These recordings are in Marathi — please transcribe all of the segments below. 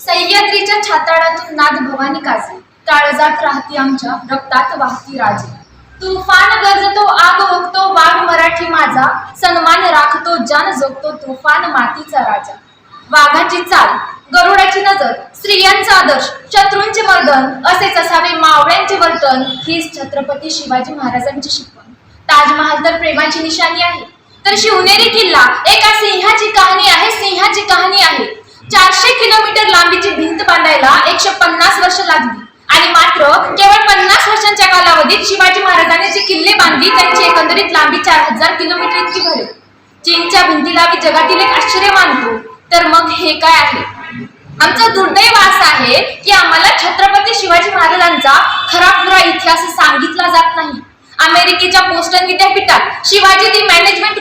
सह्याद्रीच्या छाताडातून नाद भवानी काजे काळजात राहती आमच्या रक्तात वाहती राजे. तुफान गरजतो आग ओकतो वाघ मराठी माझा. सन्मान राखतो जान जोगतो तुफान मातीचा राजा. वाघाची चाल गरुडाची नजर स्त्रियांचा आदर्श शत्रूंचे मर्दन असेच असावे मावळ्यांचे वर्तन. हीच छत्रपती शिवाजी महाराजांची शिकवण. ताजमहाल तर प्रेमाची निशाणी आहे. तर शिवनेरी किल्ला एका सिंहाची कहाणी आहे सिंहाची कहाणी आहे. चारशे किलोमीटर लांबीची भिंत बांधायला एकशे पन्नास वर्ष लागली. आणि मात्र केवळ पन्नास वर्षांच्या कालावधीत शिवाजी महाराजांनी जे किल्ले बांधली त्यांची एकंदरीत लांबी चार हजार किलोमीटर इतकी भरेल चीनच्या भिंतीला मी जगातील एक आश्चर्य मानतो तर मग हे काय आहे? आमचं दुर्दैव असं आहे की आम्हाला छत्रपती शिवाजी महाराजांचा खरा खुरा इतिहास सांगितला जात नाही. अमेरिकेच्या पोस्टन विद्यापीठात शिवाजी दी मॅनेजमेंट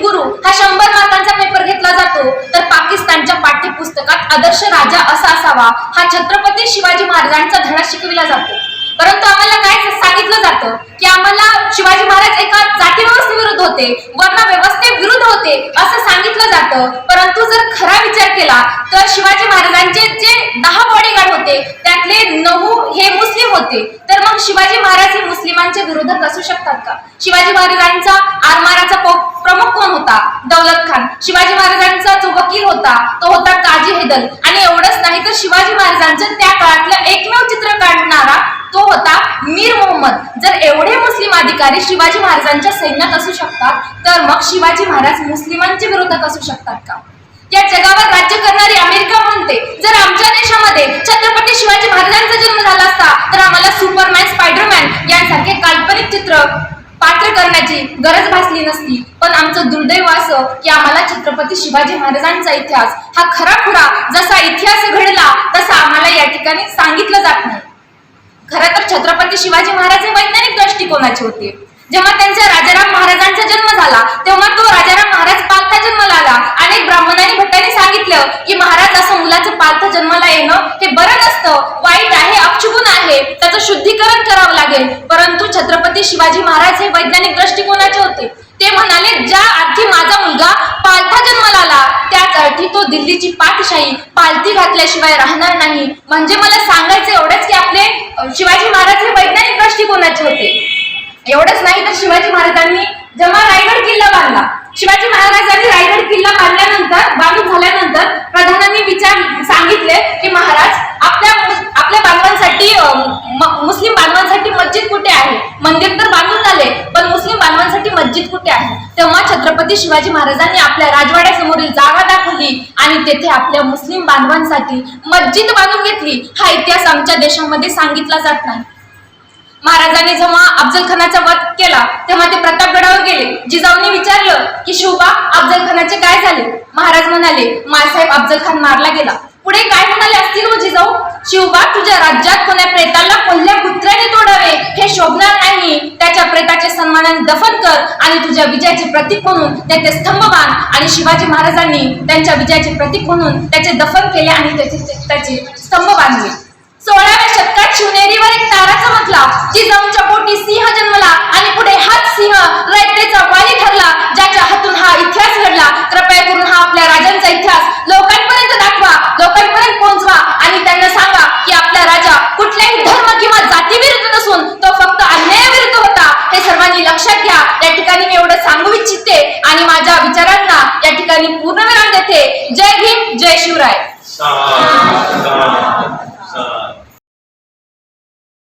हा शंभर मार्कांचा पेपर घेतला जातो. तर पाकिस्तानच्या पाठ्यपुस्तकात आदर्श राजा असा असावा हा छत्रपती शिवाजी महाराजांचा धडा शिकविला जातो. परंतु आम्हाला काय सांगितलं जातं? की आम्हाला शिवाजी महाराज एका जाती व्यवस्थेविरुद्ध होते वर्ण व्यवस्थेविरुद्ध होते असं सांगितलं जातं. परंतु जर खरा विचार केला तर शिवाजी महाराजांचे जे दहा बॉडीगार्ड होते त्यातले नऊ हे मुस्लिम होते. मग शिवाजी महाराज हे मुस्लिमांच्या विरोधात असू शकतात का? शिवाजी महाराजांचा आरमाराचा प्रमुख कोण होता? दौलत खान. शिवाजी महाराजांचा जो वकील होता तो होता काजी हेदल. आणि एवढंच नाही तर शिवाजी महाराजांचं त्या काळातलं एकमेव चित्र काढणारा तो होता मीर मोहम्मद. जर एवढे मुस्लिम अधिकारी शिवाजी महाराजांच्या सैन्यात असू शकतात तर मग शिवाजी महाराज मुस्लिमांच्या विरोधात असू शकतात का? या जगावर राज्य करणारी अमेरिका म्हणते. जर आमच्या देशामध्ये छत्रपती शिवाजी महाराजांचा जन्म झाला असता तर आम्हाला सुपरमॅन स्पायडरमॅन यांसारखे काल्पनिक चित्र पात्र करण्याची गरज भासली नसती. पण आमचं दुर्दैव असं की आम्हाला छत्रपती शिवाजी महाराजांचा इतिहास हा खरा खुरा जसा इतिहास घडला तसा आम्हाला या ठिकाणी सांगितलं जात नाही. खरं तर छत्रपती शिवाजी महाराज हे वैज्ञानिक दृष्टिकोनाचे होते. जेव्हा त्यांच्या राजाराम महाराजांचा जन्म झाला तेव्हा तो राजाराम महाराज पालथा जन्माला आला अनेक ब्राह्मणांनी भट्टांनी सांगितलं की महाराज असं मुलाचं पालथा जन्माला येणं हे बरं नसतं वाईट आहे अपशुगुण आहे त्याचं शुद्धीकरण करावं लागेल परंतु छत्रपती शिवाजी महाराज हे वैज्ञानिक दृष्टिकोनाचे होते. ते म्हणाले ज्या अर्थी माझा मुलगा पालथा जन्माला आला त्याच अर्थी तो दिल्लीची पाठशाही पालथी घातल्याशिवाय राहणार नाही. म्हणजे मला सांगायचं एवढंच की आपले शिवाजी महाराज हे वैज्ञानिक दृष्टिकोनाचे होते. एवढंच नाही तर शिवाजी महाराजांनी जेव्हा रायगड किल्ला बांधला. शिवाजी महाराजांनी रायगड किल्ला बांधल्यानंतर बांधून झाल्यानंतर प्रधानांनी विचार सांगितले की महाराज आपल्या मुस- आपल्या बांधवांसाठी अ, म- मुस्लिम बांधवांसाठी मस्जिद कुठे आहे मंदिर तर बांधून झाले पण मुस्लिम बांधवांसाठी मस्जिद कुठे आहे? तेव्हा छत्रपती शिवाजी महाराजांनी आपल्या राजवाड्यासमोरील जागा दाखवली आणि तेथे आपल्या मुस्लिम बांधवांसाठी मस्जिद बांधून घेतली. हा इतिहास आमच्या देशामध्ये सांगितला जात नाही. महाराजांनी जेव्हा अफजल खानाचा वध केला तेव्हा ते प्रतापगडावर गेले. जिजाऊने विचारलं की शिवबा अफजल खानाचे काय झाले? महाराज म्हणाले मायसाहेब अफजल खान मारला गेला. पुढे काय म्हणाले असतील हो जिजाऊ? शिवबा तुझ्या राज्यात कोण्या प्रेताला पहिल्या कुत्र्याने तोडावे हे शोभणार नाही. त्याच्या प्रेताचे सन्मानाने दफन कर आणि तुझ्या विजयाचे प्रतीक म्हणून त्याचे स्तंभ बांध आणि शिवाजी महाराजांनी त्यांच्या विजयाचे प्रतीक म्हणून त्याचे दफन केले आणि त्याचे त्याचे स्तंभ बांधले. सोळाव्या शतकात शिवनेरीवर एक तारा चमकला. जिजाऊंच्या पोटी सिंह जन्मला आणि पुढे हाच सिंह रयतेचा वाली ठरला ज्याच्या हातून हा जय भीम जय शिवराय.